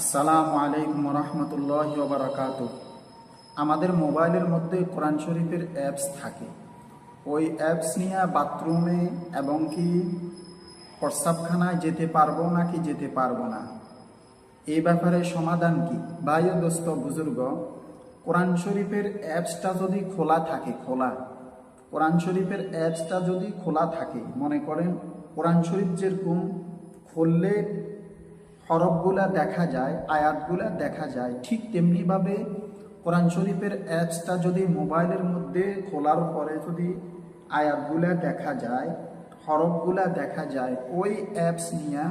আসসালামু আলাইকুম রহমতুল্লাহ বারাকাত আমাদের মোবাইলের মধ্যে কোরআন শরীফের অ্যাপস থাকে। ওই অ্যাপস নিয়ে বাথরুমে এবং কি প্রস্রাবখানায় যেতে পারব না কি যেতে পারব না? এই ব্যাপারে সমাধান কি? ভাই দোস্ত, বুজুর্গ, কোরআন শরীফের অ্যাপসটা যদি খোলা থাকে, খোলা। কোরআন শরীফের অ্যাপসটা যদি খোলা থাকে, মনে করেন কোরআন শরীফ যেরকম, খুললে হরফগুলা দেখা যায়, আয়াতগুলা দেখা যায়। ঠিক তেমনিভাবে কোরআন শরীফের অ্যাপসটা যদি মোবাইলের মধ্যে খোলার পরে যদি আয়াতগুলা দেখা যায়, হরফগুলা দেখা যায়, ওই অ্যাপস নিয়ে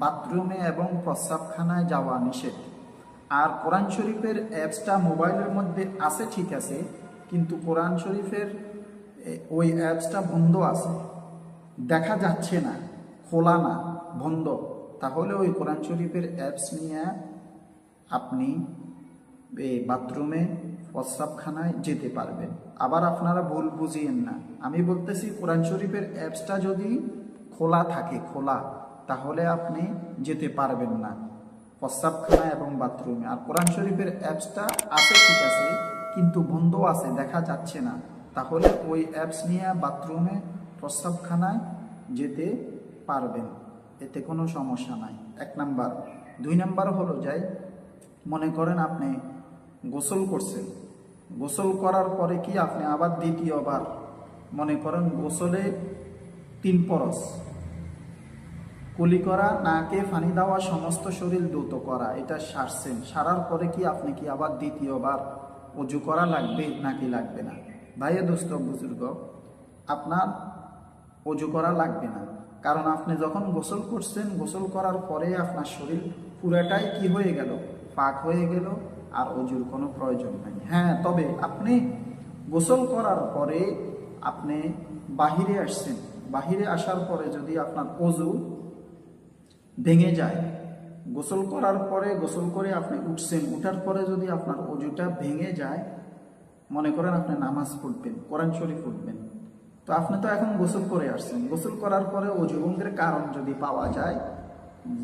বাথরুমে এবং প্রস্রাবখানায় যাওয়া নিষেধ। আর কোরআন শরীফের অ্যাপসটা মোবাইলের মধ্যে আছে, ঠিক আছে, কিন্তু কোরআন শরীফের ওই অ্যাপসটা বন্ধ আছে। দেখা যাচ্ছে না, খোলা না, বন্ধ। তাহলে ওই কোরআন শরীফের অ্যাপস নিয়ে আপনি এই বাথরুমে প্রস্রাবখানায় যেতে পারবেন। আবার আপনারা ভুল বুঝিয়েন না। আমি বলতেছি কোরআন শরীফের অ্যাপসটা যদি খোলা থাকে, খোলা, তাহলে আপনি যেতে পারবেন না প্রস্রাবখানা এবং বাথরুমে আর কোরআন শরীফের অ্যাপসটা আছে, ঠিক আছে, কিন্তু বন্ধ আছে, দেখা যাচ্ছে না। তাহলে ওই অ্যাপস নিয়ে বাথরুমে প্রস্রাবখানায় যেতে পারবেন। এতে কোনো সমস্যা নাই। এক নাম্বার। দুই নাম্বার হলো যাই, মনে করেন আপনি গোসল করছেন। গোসল করার পরে কি আপনি আবার দ্বিতীয়বার মনে করেন গোসলে তিন পরশ। কুলি করা, নাকে ফানি দেওয়া, সমস্ত শরীর দ্রুত করা, এটা সারছেন। সারার পরে কি আপনি কি আবার দ্বিতীয়বার অজু করা লাগবে নাকি লাগবে না? ভাইয়া, দোস্ত, বুজুর্গ, আপনার অজু করা লাগবে না। কারণ আপনি যখন গোসল করছেন, গোসল করার পরে আপনার শরীর পুরাটাই কি হয়ে গেল? পাক হয়ে গেল আর অজুর কোনো প্রয়োজন নাই। হ্যাঁ তবে আপনি গোসল করার পরে আপনি বাহিরে আসছেন। বাহিরে আসার পরে যদি আপনার অজু ভেঙে যায়, গোসল করার পরে গোসল করে আপনি উঠছেন, উঠার পরে যদি আপনার অজুটা ভেঙে যায়, মনে করেন আপনি নামাজ পড়বেন, কোরআন শরীফ পড়বেন তো আপনি তো এখন গোসল করে আসছেন। গোসল করার পরে অজু ভঙ্গের কারণ যদি পাওয়া যায়,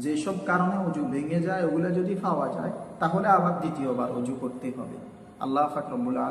যেসব কারণে অজু ভেঙে যায়, ওগুলো যদি পাওয়া যায়, তাহলে আবার দ্বিতীয়বার অজু করতে হবে। আল্লাহ ফাকরবুল্লাহ